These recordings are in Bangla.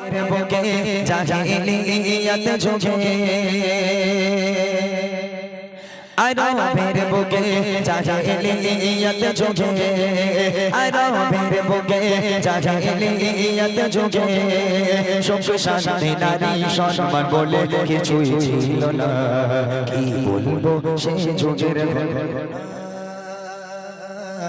বুকে জাহিলিয়াত যুগে আরবের বুকে জাহিলিয়াত যুগে আরবের বুকে জাহিলিয়াত যুগে সুখ শান্তি, নারী সম্মান বলে কিছুই ছিল না। কি বলব সে যুগের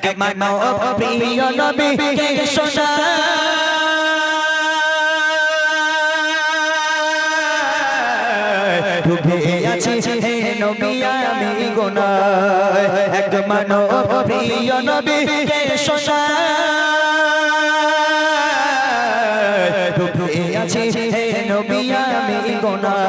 এক মানব প্রিয় নবী কে শোনা ডুবে আছি হে নবী আমি গুনাহ এক মানব প্রিয় নবী কে শোনা আমি গুনাহ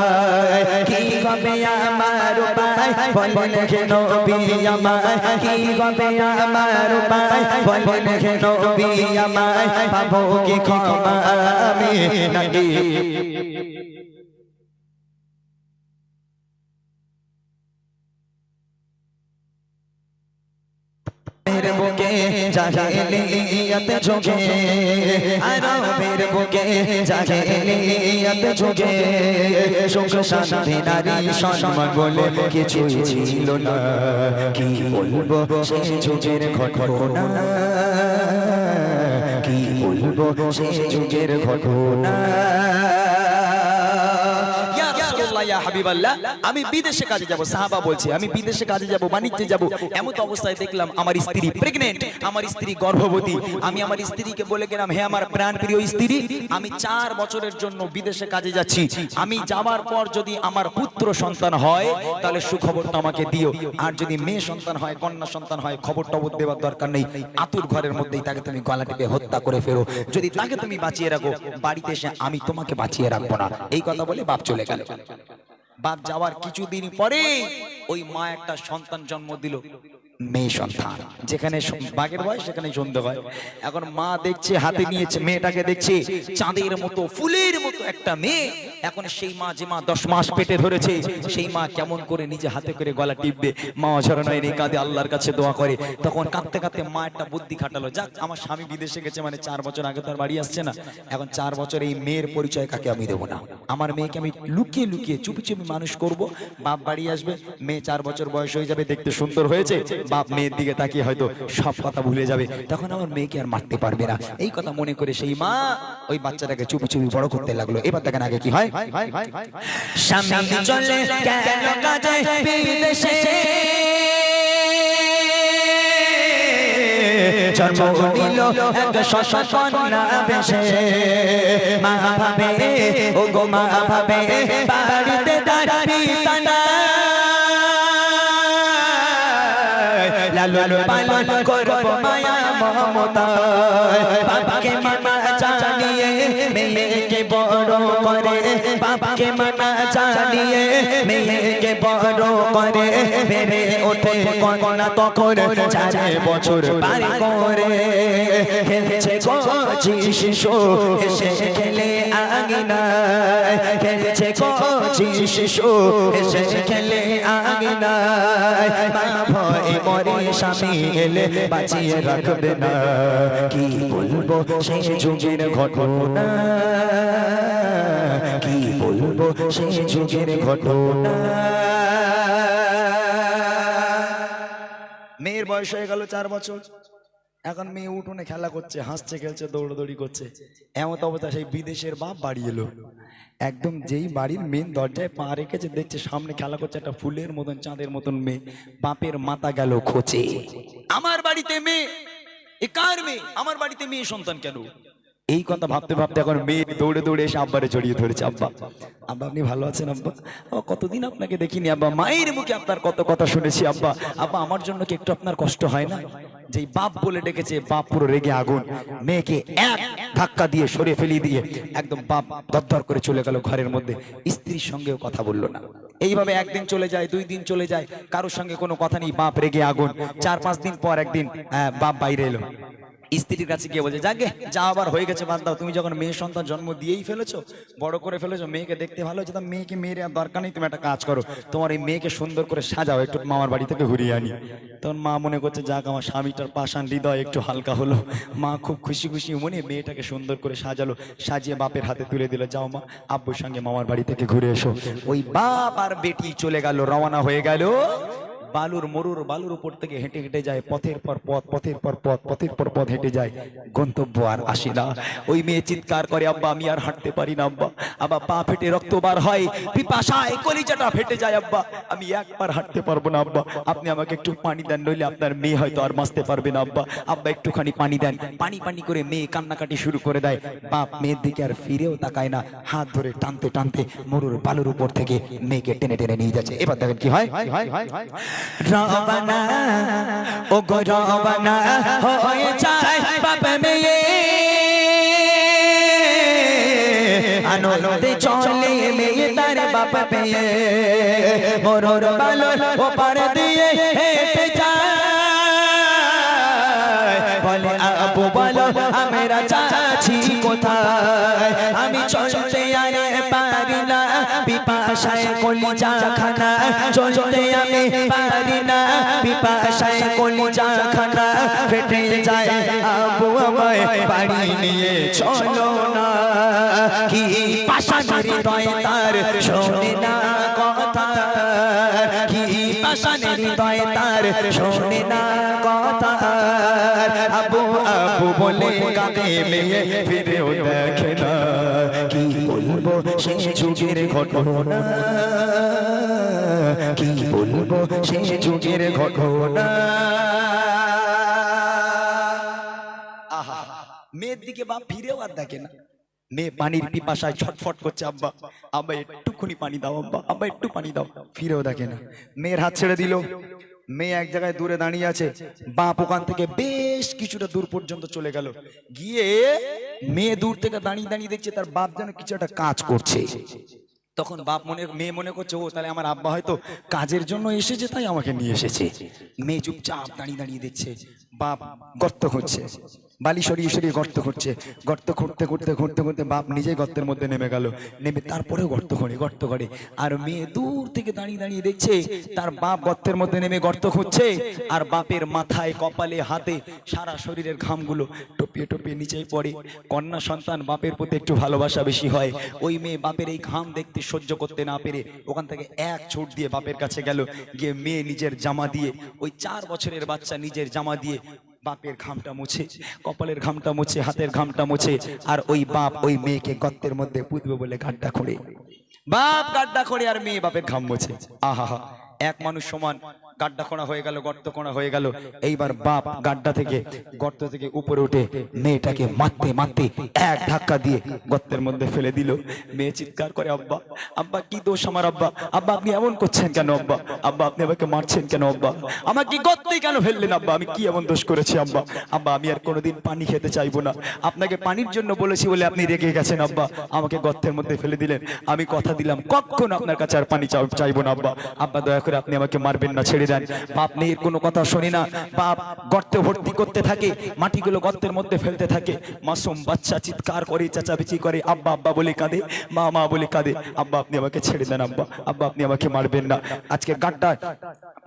কি হবে আমার উপায় বলেন হে নবী আমায় কি হবে আমার উপায় বলেন হে নবী আমায় পাবো কি ক্ষমা আমি নাকি মের বুকে জাহিলিয়াত যুগে আরবের বুকে জাহিলিয়াত যুগে সুখ শান্তি নারী সম্মান বলে কিছুই ছিল না কি বলব সেই যুগের ঘটনা কি বলব সেই যুগের ঘটনা ইয়া হাবিবাল্লাহ, আমি বিদেশে কাজে যাব। সাহাবা বলছে আমি বিদেশে কাজে যাব বাণিজ্যে যাব। এমন অবস্থায় দেখলাম আমার স্ত্রী প্রেগনেন্ট আমার স্ত্রী গর্ভবতী। আমি আমার স্ত্রীকে বলে গেলাম হে আমার প্রাণ প্রিয় স্ত্রী আমি চার বছরের জন্য বিদেশে কাজে যাচ্ছি। আমি যাবার পর যদি আমার পুত্র সন্তান হয় তাহলে সুখবরটা আমাকে দিও। আর যদি মেয়ে সন্তান হয় কন্যা সন্তান হয় খবর টবর দেওয়ার দরকার নেই। আতুর ঘরের মধ্যেই তাকে তুমি গলা টিপে হত্যা করে ফেরো। যদি তাকে তুমি বাঁচিয়ে রাখো বাড়িতে এসে আমি তোমাকে বাঁচিয়ে রাখব না। এই কথা বলে বাপ চলে গেল। বাপ যাওয়ার কিছুদিন পরে ওই মা একটা সন্তান জন্ম দিল, মেয়ে সন্তান। যেখানে বাঘের বয়স, সেখানে সন্ধে হয়। এখন মা দেখছে, হাতে নিয়েছে, মেয়েটাকে দেখছে, চাঁদের মতো, ফুলের মতো একটা মেয়ে। এখন সেই মা যে মা দশ মাস পেটে ধরেছে, সেই মা কেমন করে নিজে হাতে করে গলা টিপবে? মা অঝরণয় নেই কাঁদে, আল্লাহর কাছে দোয়া করে। তখন কাঁদতে কাঁদতে মা একটা বুদ্ধি খাটালো, যাক, আমার স্বামী বিদেশে গেছে মানে চার বছর আগে তো আর বাড়ি আসছে না। এখন চার বছর এই মেয়ের পরিচয় কাকে আমি দেবো না? আমার মেয়েকে আমি লুকিয়ে লুকিয়ে চুপি চুপি মানুষ করব। বাপ বাড়ি আসবে, মেয়ে চার বছর বয়স হয়ে যাবে, দেখতে সুন্দর হয়েছে। বাপ মেয়ের দিকে তাকিয়ে হয়তো সব কথা ভুলে যাবে। তখন আমার মেয়েকে আর মারতে পারবে না। এই কথা মনে করে সেই মা ওই বাচ্চাটাকে চুপি চুপি বড় করতে লাগল। এবার দেখেন আগে কি হয়? স্বামী মা পালন করব মায়া মমতা। বাপকে মানা জানিয়ে মেয়েকে বড় করে। বাপকে মানা জানিয়ে মেয়েকে বড় করে বেড়ে ওঠে কন্যা তখন চার বছর পার করে। খেলছে কচি শিশু এসে খেলে আঙিনায় খেলছে কচি শিশু এসে খেলে আঙিনায় মা ভয় মরে স্বামী এলে বাঁচিয়ে রাখবে না। কি বলব সেই যুগের ঘটনা? সেই যুগের ঘটনা। মেয়ের বয়স হয়ে গেল চার বছর। এখন মেয়ে উঠোনে খেলা করছে, হাসছে, খেলছে, দৌড়দৌড়ি করছে। এমন অবস্থা, সেই বিদেশের বাপ বাড়ি এলো। একদম যেই বাড়ির মেন দরজায় পা রেখেছে, দেখছে সামনে খেলা করছে একটা ফুলের মতন, চাঁদের মতন মেয়ে। বাপের মাথা গেল খোঁচে। আমার বাড়িতে মেয়ে কার মেয়ে? আমার বাড়িতে মেয়ে সন্তান কেন? এই কথা ভাবতে ভাবতে এখন মেয়ে দৌড়ে দৌড়ে এসে আব্বারে জড়িয়ে ধরেছে আব্বা। আব্বা আপনি ভালো আছেন আব্বা? কতদিন আপনাকে দেখিনি আব্বা? মায়ের মুখে আপনার কত কথা শুনেছি আব্বা। আব্বা আমার জন্য কি একটু আপনার কষ্ট হয় না? যেই বাপ বলে ডেকেছে বাপ পুরো রেগে আগুন। মেয়েকে এক ধাক্কা দিয়ে সরিয়ে ফেলিয়ে দিয়ে একদম বাপ দরদর করে চলে গেল ঘরের মধ্যে। স্ত্রীর সঙ্গেও কথা বলল না। এইভাবে একদিন চলে যায় দুই দিন চলে যায় কারোর সঙ্গে কোনো কথা নেই বাপ রেগে আগুন। চার পাঁচ দিন পর একদিন আহ, বাপ বাইরে এলো। স্ত্রীর কাছে গিয়ে বলছে যাকে যা আবার হয়ে গেছে, বাদ দাও। তুমি যখন মেয়ে সন্তান জন্ম দিয়েই ফেলেছো, বড় করে ফেলেছো, মেয়েকে দেখতে ভালো হয়েছে, তা মেয়েকে মেয়ের আর দরকার নেই, তুমি একটা কাজ করো। তোমার এই মেয়েকে সুন্দর করে সাজাও, একটু মামার বাড়ি থেকে ঘুরিয়ে আনি। তখন মা মনে করছে, যাক, আমার স্বামীটার পাশান হৃদয় একটু হালকা হলো। মা খুব খুশি খুশি মনে মেয়েটাকে সুন্দর করে সাজালো, সাজিয়ে বাপের হাতে তুলে দিল, যাও মা, আব্বুর সঙ্গে মামার বাড়ি থেকে ঘুরে এসো। ওই বাপ আর বেটি চলে গেল, রওনা হয়ে গেল বালুর মরুর বালুর উপর থেকে হেঁটে হেঁটে যায়, পথের পর পথ, পথের পর পথ, পথের পর পথ হেঁটে যায়। গন্তব্য আর আসে না। ওই মেয়ে চিৎকার করে, আব্বা, আমি আর হাঁটতে পারি না, আব্বা। আব্বা পা ফেটে রক্ত বার হয়। পিপাসায় কলিজাটা ফেটে যায়, আব্বা। আমি একবার হাঁটতে পারব না, আব্বা। আপনি আমাকে একটু পানি দেন, নইলে আপনার মেয়ে হয়তো আর বাঁচতে পারবে না, আব্বা। আব্বা, একটুখানি পানি দেন। পানি পানি করে মেয়ে কান্নাকাটি শুরু করে দেয়। বাপ মেয়ের দিকে আর ফিরেও তাকায় না। হাত ধরে টানতে টানতে মরুর বালুর উপর থেকে মেয়েকে টেনে টেনে নিয়ে যাচ্ছে। এবার দেখেন কি হয়। রবানা, ও গো রবানা, হয়ে যায় বাপ মেয়ে। আনন্দে চলে মেয়ে তার বাপ পেয়ে বালো ও পার দিয়ে হেঁটে যায়। বলে, আবু বলো, আমরা চাচ্ছি কোথায়? আমি চলতে না পিপাসায় কলিজা খানা চলতে আমি পারি না। পিপাসায় কলিজা খানা ফেটে যায় আবু আমায়, বাড়ি নিয়ে চলো না। কি পাশানের হৃদয় তার শোনে না কথা। কি পাশানের হৃদয় তার শোনে না কথা। আবু আবু বলে কাঁদে মেয়ে, ফিরেও দেখে না। কি বলব সে যুগের ঘটনা। কি বলব? সে যুগের ঘটনা। মেয়ের দিকে বাপ ফিরেও আর দেখে না। মেয়ে পানির পিপাসায় ছটফট করছে, আব্বা আব্বা, একটুখানি পানি দাও, আব্বা আব্বা, একটু পানি দাও। ফিরেও দেখে না। মেয়ের হাত ছেড়ে দিল। মেয়ে এক জায়গায় দূরে দাঁড়িয়ে আছে। বাপ ওখান থেকে বেশ কিছুটা দূর পর্যন্ত চলে গেল। গিয়ে মেয়ে দূর থেকে দাঁড়িয়ে দাঁড়িয়ে দেখছে তার বাপ যেন কিছু একটা কাজ করছে। তখন বাপ মনে, মেয়ে মনে করছে, ও, তাহলে আমার আব্বা হয়তো কাজের জন্য এসেছে, তাই আমাকে নিয়ে এসেছে। মেয়ে চুপচাপ দাঁড়িয়ে দাঁড়িয়ে দেখছে, বাপ গর্ত খুঁজছে। বালি সরিয়ে সরিয়ে গর্ত করছে। গর্ত খুঁড়তে খুঁড়তে খুঁড়তে খুঁড়তে বাপ নিজেই গর্তের মধ্যে নেমে গেল। নেমে তারপরেও গর্ত করে গর্ত করে। আর মেয়ে দূর থেকে দাঁড়িয়ে দাঁড়িয়ে দেখছে, তার বাপ গর্তের মধ্যে নেমে গর্ত খুঁজছে আর বাপের মাথায়, কপালে, হাতে সারা শরীরের ঘামগুলো টপিয়ে টপিয়ে নিচেই পড়ে। কন্যা সন্তান বাপের প্রতি একটু ভালোবাসা বেশি হয়। ওই মেয়ে বাপের এই ঘাম দেখতে সহ্য করতে না পেরে ওখান থেকে এক ছোট দিয়ে বাপের কাছে গেল। গিয়ে মেয়ে নিজের জামা দিয়ে, ওই চার বছরের বাচ্চা নিজের জামা দিয়ে বাপের ঘামটা মুছে, কপালের ঘামটা মুছে, হাতের ঘামটা মুছে, আর ওই বাপ ওই মেয়েকে গর্তের মধ্যে পুঁতবে বলে গাড্ডা খোঁড়ে। বাপ গাড্ডা খোঁড়ে আর মেয়ে বাপের ঘাম মুছে। আহা এক মানুষ সমান গাড্ডা খোঁড়া হয়ে গেল, গর্ত খোঁড়া হয়ে গেল। এইবার বাপ গাড্ডা থেকে গর্ত থেকে উপরে উঠে মেয়েটাকে মারতে মারতে এক ধাক্কা দিয়ে গর্তের মধ্যে ফেলে দিল। মেয়ে চিৎকার করে, আব্বা আব্বা, কি দোষ আমার, আব্বা? আব্বা, আপনি এমন করছেন কেন, আব্বা? আব্বা, আপনি আমাকে মারছেন কেন, আব্বা? আমাকে গর্তেই কেন ফেললেন, আব্বা? আমি কি এমন দোষ করেছি, আব্বা? আব্বা, আমি আর কোনোদিন পানি খেতে চাইব না। আপনাকে পানির জন্য বলেছি বলে আপনি রেগে গেছেন, আব্বা। আমাকে গর্তের মধ্যে ফেলে দিলেন। আমি কথা দিলাম কখনো আপনার কাছে আর পানি চাইব না, আব্বা। আব্বা, দয়া করে আপনি আমাকে মারবেন না, ছেড়ে দেন বাপ মেয়ের কোনো কথা শুনি না। বাপ গর্তে ভর্তি করতে থাকে, মাটিগুলো গর্তের মধ্যে ফেলতে থাকে। মাসুম বাচ্চা চিৎকার করে, চেঁচামেচি করে, আব্বা আব্বা বলে কাঁদে, মা মা বলে কাঁদে, আব্বা, আপনি আমাকে ছেড়ে দেন, আব্বা আব্বা, আপনি আমাকে মারবেন না। আজকে গাড্ডা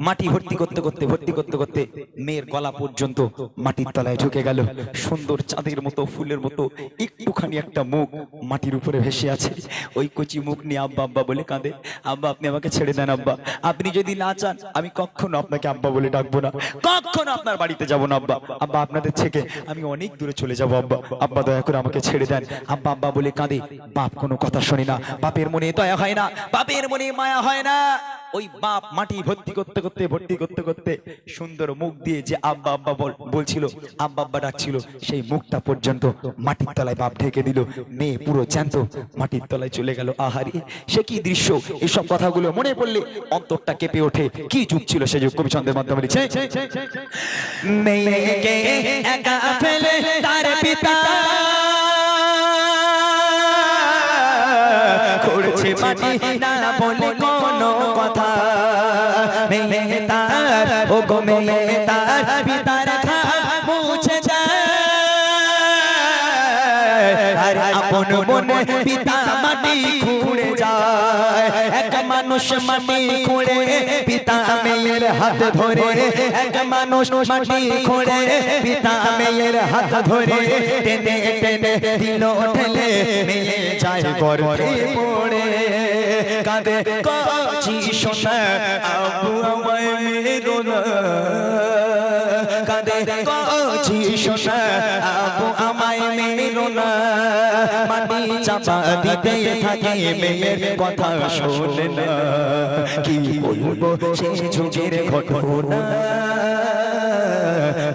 মাটি ভর্তি করতে করতে, ভর্তি করতে করতে মেয়ের গলা পর্যন্ত মাটির তলায় ঢুকে গেল। সুন্দর চাঁদের মতো, ফুলের মতো, একটুখানি একটা মুখ মাটির উপরে ভেসে আছে। ওই কচি মুখ নিয়ে আব্বা আব্বা বলে কাঁদে, আব্বা, আপনি আমাকে ছেড়ে দেন, আব্বা। আপনি যদি না চান, আমি কখনো আপনাকে আব্বা বলে ডাকবো না। কখনো আপনার বাড়িতে যাব না, আব্বা। আব্বা, আপনাদের থেকে আমি অনেক দূরে চলে যাব, আব্বা। আব্বা, দয়া করে আমাকে ছেড়ে দেন। আব্বা আব্বা বলে কাঁদে। বাপ কোনো কথা শোনে না। বাপের মনে দয়া হয় না। বাপের মনে মায়া হয় না। ওই বাপ মাটি ভর্তি করতে করতে, ভর্তি করতে করতে সুন্দর মুখ দিয়ে যে আব্বা আব্বা বলছিল, আব্বা আব্বা ডাকছিল, সেই মুখটা পর্যন্ত মাটির তলায় বাপ ঢেকে দিল, মেয়ে পুরো জ্যান্ত, মাটির তলায় চলে গেল। আহারি, সে কি দৃশ্য? এসব কথাগুলো মনে পড়লে অন্তরটা কেঁপে ওঠে। কি যুগ ছিল সে যুগ? কবিচন্দ্রের মাধ্যমে করছে মাটি। না, বলে কোনো কথা মেয়ে তার ও গো মেয়ে তার পিতার খা মুছে আর আপন মনে পিতা মাটি খুঁড়ে যায়, এক মানুষ মাটি খুঁড়ে, পিতা মেয়ের হাত ধরে। এক মানুষ মাটি খুঁড়ে, পিতা মেয়ের হাত ধরে। টেনে টেনে দিল ঠেলে, মেয়ে যায় গর্ভে পড়ে, কাঁদে কাছি শোনা আবু আমায় মেরো না কাঁদে কাছি শোনা আবু না মাটি চাপা দিতে থাকে মেয়ের না কি বলব শেষ যুগের ঘটনা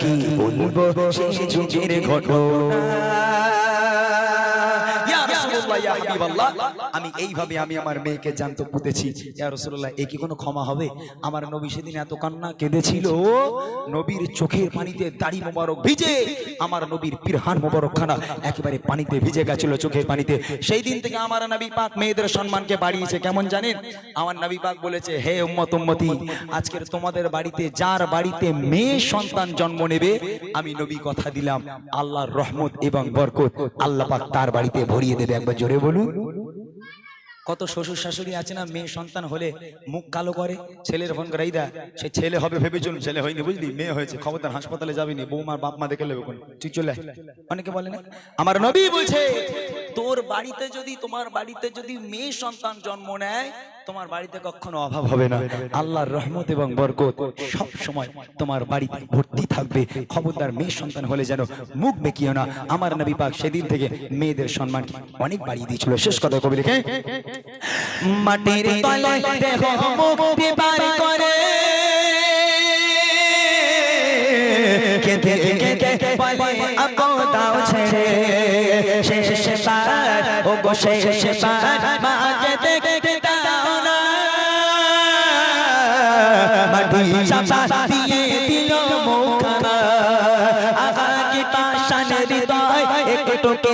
কি বলব শেষ যুগের ঘটনা ইয়া আমি এইভাবে আমি আমার মেয়েকে জানতে পুঁতেছি। ইয়া এ কি কোনো ক্ষমা হবে? আমার নবী সেদিন এত কান্না কেঁদেছিল। নবীর চোখের পানিতে দাড়ি মোবারক ভিজে, আমার নবীর পিরহান মোবারক খানা একেবারে পানিতে ভিজে গেছিল চোখের পানিতে। সেই দিন থেকে আমার নবী পাক মেয়েদের সম্মানকে বাড়িয়েছে, কেমন জানেন? আমার নবী পাক বলেছে, হে উম্মত উম্মতি, আজকের তোমাদের বাড়িতে যার বাড়িতে মেয়ে সন্তান জন্ম নেবে, আমি নবী কথা দিলাম, আল্লাহর রহমত এবং বরকত আল্লাহ পাক তার বাড়িতে ভরিয়ে দেবে একবার জোরে বলুন কত শ্বশুর শাশুড়ি আছে না, মেয়ে সন্তান হলে মুখ কালো করে, ছেলের ফোন করে দা সে ছেলে হবে ভেবে চলুন ছেলে হয়নি বুঝলি, মেয়ে হয়েছে খবরদার হাসপাতালে যাবিনি, বৌমার বাপ মা দেখে নেবে কোন তুই চলে। অনেকে বলে না, আমার নবী বলছে তোর বাড়িতে যদি, তোমার বাড়িতে যদি মেয়ে সন্তান জন্ম নেয়, তোমার বাড়িতে কখনো অভাব হবে না। আল্লাহর রহমত এবং বরকত সব সময় তোমার বাড়িতে ভর্তি থাকবে। খবরদার মেয়ে সন্তান হলে যেন মুখ বেঁকিও না। আমার নবী পাক সেদিন থেকে মেয়েদের সম্মান অনেক বাড়িয়ে দিয়েছিল। শেষ কথা কবি লিখে, মাটির তলে দেহ মুক্তি পার করে। কেঁদে কেঁদে বলে দাও ছেড়ে শেষ শেষে দিয়ে দিল মুখানা আগা কি পাশানের হৃদয় একটু কি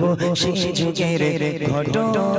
বলব সেই যুগের ঘটনা।